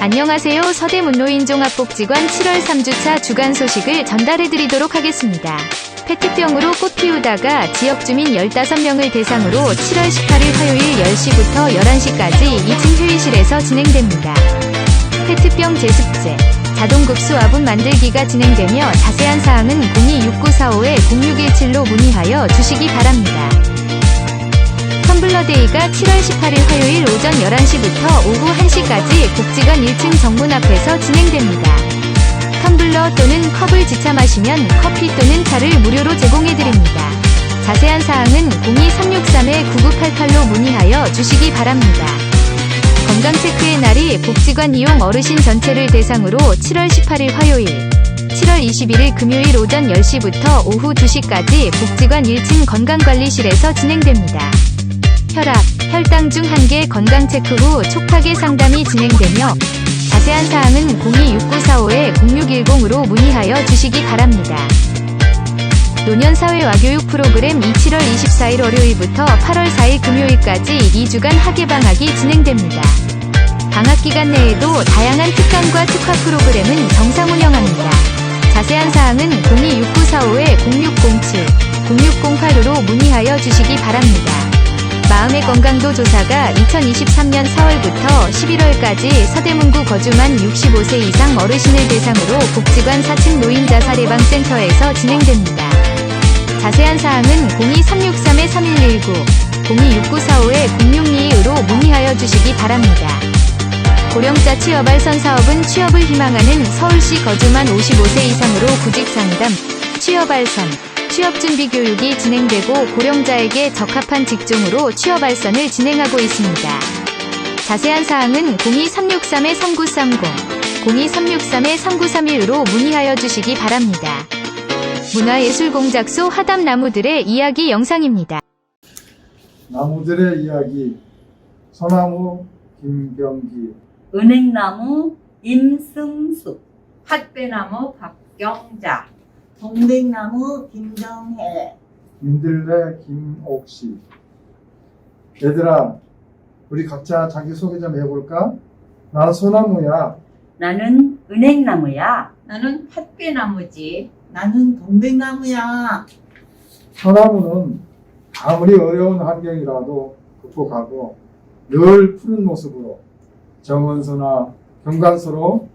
안녕하세요. 서대문로인 종합복지관 7월 3주차 주간 소식을 전달해드리도록 하겠습니다. 페트병으로 꽃 피우다가 지역 주민 15명을 대상으로 7월 18일 화요일 10시부터 11시까지 2층 회의실에서 진행됩니다. 페트병 제습제, 자동급수 화분 만들기가 진행되며 자세한 사항은 026945-0617로 문의하여 주시기 바랍니다. 텀블러데이가 7월 18일 화요일 오전 11시부터 오후 1시까지 복지관 1층 정문 앞에서 진행됩니다. 텀블러 또는 컵을 지차 마시면 커피 또는 차를 무료로 제공해드립니다. 자세한 사항은 02363-9988로 문의하여 주시기 바랍니다. 건강체크의 날이 복지관 이용 어르신 전체를 대상으로 7월 18일 화요일, 7월 21일 금요일 오전 10시부터 오후 2시까지 복지관 1층 건강관리실에서 진행됩니다. 혈압, 혈당 중 한 개 건강 체크 후 촉탁의 상담이 진행되며 자세한 사항은 026945-0610으로 문의하여 주시기 바랍니다. 노년사회화교육 프로그램 2 7월 24일 월요일부터 8월 4일 금요일까지 2주간 학예방학이 진행됩니다. 방학 기간 내에도 다양한 특강과 특화 프로그램은 정상 운영합니다. 자세한 사항은 026945-0607, 0608으로 문의하여 주시기 바랍니다. 마음의 건강도 조사가 2023년 4월부터 11월까지 서대문구 거주만 65세 이상 어르신을 대상으로 복지관 4층 노인자 사례방센터에서 진행됩니다. 자세한 사항은 02363-3119, 026945-0622으로 문의하여 주시기 바랍니다. 고령자 취업 알선 사업은 취업을 희망하는 서울시 거주만 55세 이상으로 구직 상담, 취업 알선, 취업준비 교육이 진행되고 고령자에게 적합한 직종으로 취업 알선을 진행하고 있습니다. 자세한 사항은 02363-3930, 02363-3931으로 문의하여 주시기 바랍니다. 문화예술공작소 하담나무들의 이야기 영상입니다. 나무들의 이야기 소나무 김병기 은행나무 임승숙, 핫배나무 박경자, 동백나무 김정혜 민들레 김옥씨 얘들아 우리 각자 자기소개 좀 해볼까? 나는 소나무야 나는 은행나무야. 나는 핫배나무지. 나는 동백나무야 소나무는 아무리 어려운 환경이라도 극복하고 늘 푸른 모습으로 정원소나 경관소로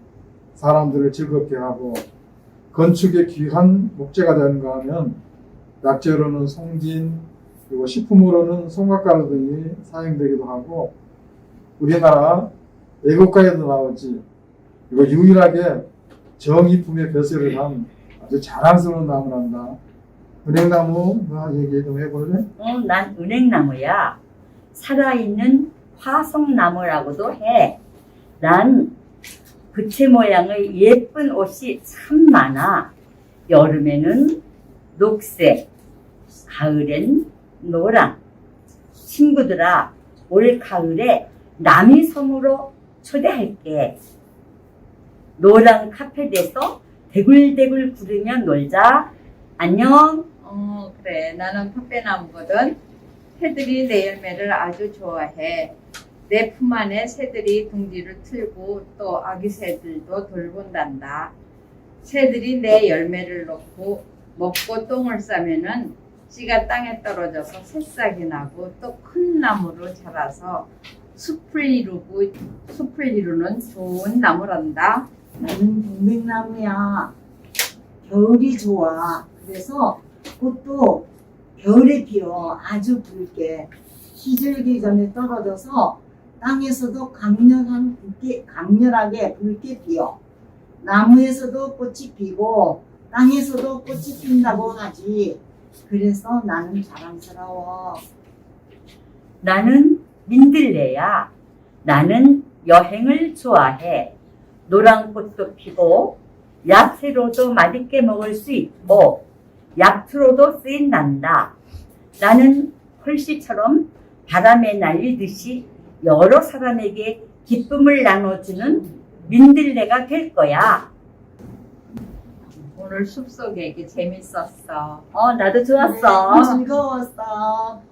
사람들을 즐겁게 하고 건축의 귀한 목재가 되는가 하면 약재로는 송진 그리고 식품으로는 송각가루 등이 사용되기도 하고 우리나라 애국가에도 나오지 그리고 유일하게 정이품의 벼슬을 한 아주 자랑스러운 나무란다. 은행나무 뭐 얘기 좀 해볼래? 어, 난 은행나무야. 살아있는 화성나무라고도 해. 난 부채 모양의 예쁜 옷이 참 많아. 여름에는 녹색, 가을엔 노랑. 친구들아, 올 가을에 남이섬으로 초대할게. 노랑 카페에서 대굴대굴 구르며 놀자. 안녕. 어, 그래. 나는 핫배나무거든. 새들이 내 열매를 아주 좋아해. 내 품 안에 새들이 둥지를 틀고 또 아기 새들도 돌본단다. 새들이 내 열매를 놓고 먹고 똥을 싸면은 씨가 땅에 떨어져서 새싹이 나고 또 큰 나무로 자라서 숲을 이루고 숲을 이루는 좋은 나무란다. 나는 동백나무야 겨울이 좋아 그래서 꽃도 겨울에 피어 아주 붉게 시들기 전에 떨어져서 땅에서도 강렬한 붉게, 강렬하게 붉게 피어 나무에서도 꽃이 피고 땅에서도 꽃이 핀다고 하지 그래서 나는 자랑스러워 나는 민들레야. 나는 여행을 좋아해. 노란꽃도 피고 야채로도 맛있게 먹을 수 있고 약초로도 쓰인단다. 나는 홀씨처럼 바람에 날리듯이 여러 사람에게 기쁨을 나눠주는 민들레가 될 거야. 오늘 숲속 얘기 재밌었어. 어, 나도 네, 좋았어. 즐거웠어